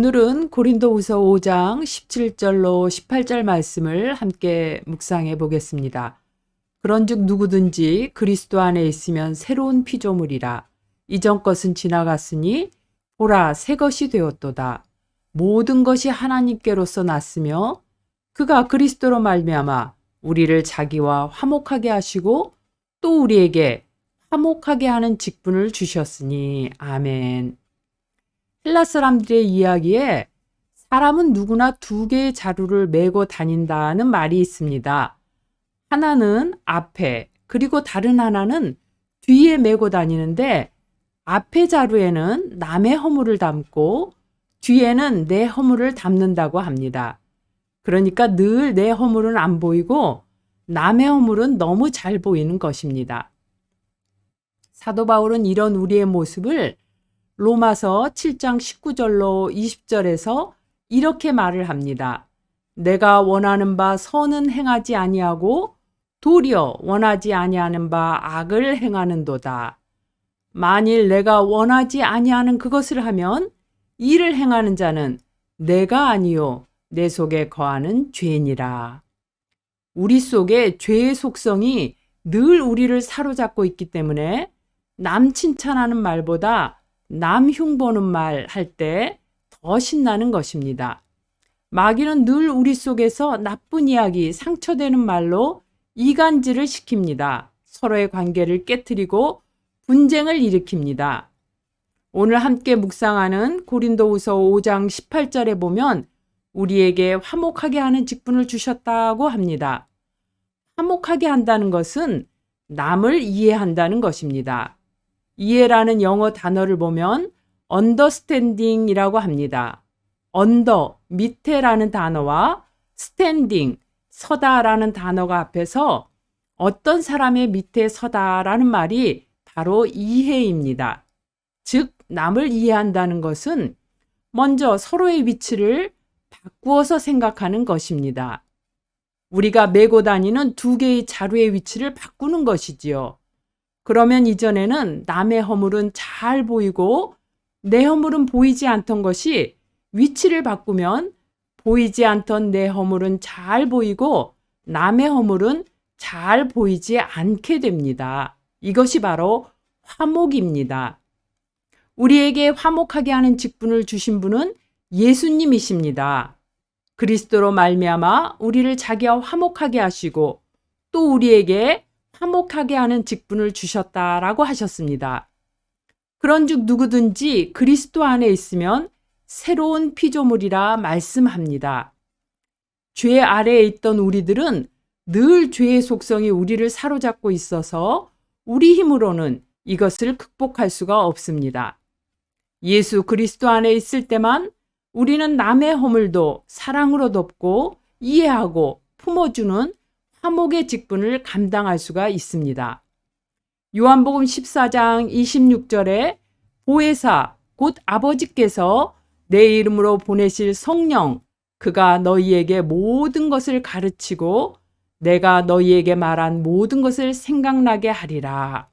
오늘은 고린도후서 5장 17절로 18절 말씀을 함께 묵상해 보겠습니다. 그런즉 누구든지 그리스도 안에 있으면 새로운 피조물이라 이전 것은 지나갔으니 보라 새 것이 되었도다. 모든 것이 하나님께로서 났으며 그가 그리스도로 말미암아 우리를 자기와 화목하게 하시고 또 우리에게 화목하게 하는 직분을 주셨으니 아멘. 헬라 사람들의 이야기에 사람은 누구나 두 개의 자루를 메고 다닌다는 말이 있습니다. 하나는 앞에, 그리고 다른 하나는 뒤에 메고 다니는데 앞에 자루에는 남의 허물을 담고 뒤에는 내 허물을 담는다고 합니다. 그러니까 늘 내 허물은 안 보이고 남의 허물은 너무 잘 보이는 것입니다. 사도 바울은 이런 우리의 모습을 로마서 7장 19절로 20절에서 이렇게 말을 합니다. 내가 원하는 바 선은 행하지 아니하고 도리어 원하지 아니하는 바 악을 행하는도다. 만일 내가 원하지 아니하는 그것을 하면 이를 행하는 자는 내가 아니요 내 속에 거하는 죄니라. 우리 속에 죄의 속성이 늘 우리를 사로잡고 있기 때문에 남 칭찬하는 말보다 남 흉보는 말 할 때 더 신나는 것입니다. 마귀는 늘 우리 속에서 나쁜 이야기, 상처되는 말로 이간질을 시킵니다. 서로의 관계를 깨뜨리고 분쟁을 일으킵니다. 오늘 함께 묵상하는 고린도후서 5장 18절에 보면 우리에게 화목하게 하는 직분을 주셨다고 합니다. 화목하게 한다는 것은 남을 이해한다는 것입니다. 이해라는 영어 단어를 보면 understanding이라고 합니다. under, 밑에라는 단어와 standing, 서다라는 단어가 앞에서 어떤 사람의 밑에 서다라는 말이 바로 이해입니다. 즉, 남을 이해한다는 것은 먼저 서로의 위치를 바꾸어서 생각하는 것입니다. 우리가 메고 다니는 두 개의 자루의 위치를 바꾸는 것이지요. 그러면 이전에는 남의 허물은 잘 보이고 내 허물은 보이지 않던 것이 위치를 바꾸면 보이지 않던 내 허물은 잘 보이고 남의 허물은 잘 보이지 않게 됩니다. 이것이 바로 화목입니다. 우리에게 화목하게 하는 직분을 주신 분은 예수님이십니다. 그리스도로 말미암아 우리를 자기와 화목하게 하시고 또 우리에게 화목하게 하는 직분을 주셨다라고 하셨습니다. 그런즉 누구든지 그리스도 안에 있으면 새로운 피조물이라 말씀합니다. 죄 아래에 있던 우리들은 늘 죄의 속성이 우리를 사로잡고 있어서 우리 힘으로는 이것을 극복할 수가 없습니다. 예수 그리스도 안에 있을 때만 우리는 남의 허물도 사랑으로 덮고 이해하고 품어주는 화목의 직분을 감당할 수가 있습니다. 요한복음 14장 26절에 보혜사 곧 아버지께서 내 이름으로 보내실 성령 그가 너희에게 모든 것을 가르치고 내가 너희에게 말한 모든 것을 생각나게 하리라.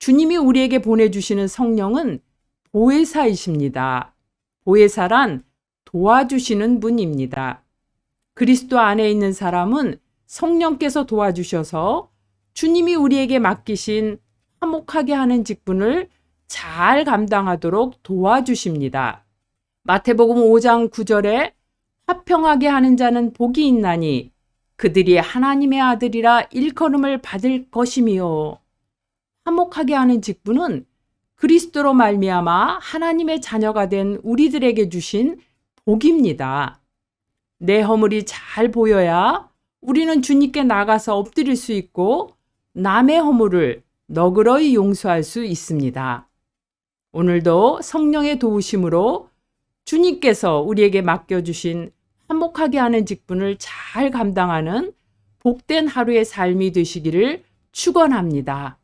주님이 우리에게 보내주시는 성령은 보혜사이십니다. 보혜사란 도와주시는 분입니다. 그리스도 안에 있는 사람은 성령께서 도와주셔서 주님이 우리에게 맡기신 화목하게 하는 직분을 잘 감당하도록 도와주십니다. 마태복음 5장 9절에 화평하게 하는 자는 복이 있나니 그들이 하나님의 아들이라 일컬음을 받을 것이미요. 화목하게 하는 직분은 그리스도로 말미암아 하나님의 자녀가 된 우리들에게 주신 복입니다. 내 허물이 잘 보여야 우리는 주님께 나가서 엎드릴 수 있고 남의 허물을 너그러이 용서할 수 있습니다. 오늘도 성령의 도우심으로 주님께서 우리에게 맡겨주신 화목하게 하는 직분을 잘 감당하는 복된 하루의 삶이 되시기를 축원합니다.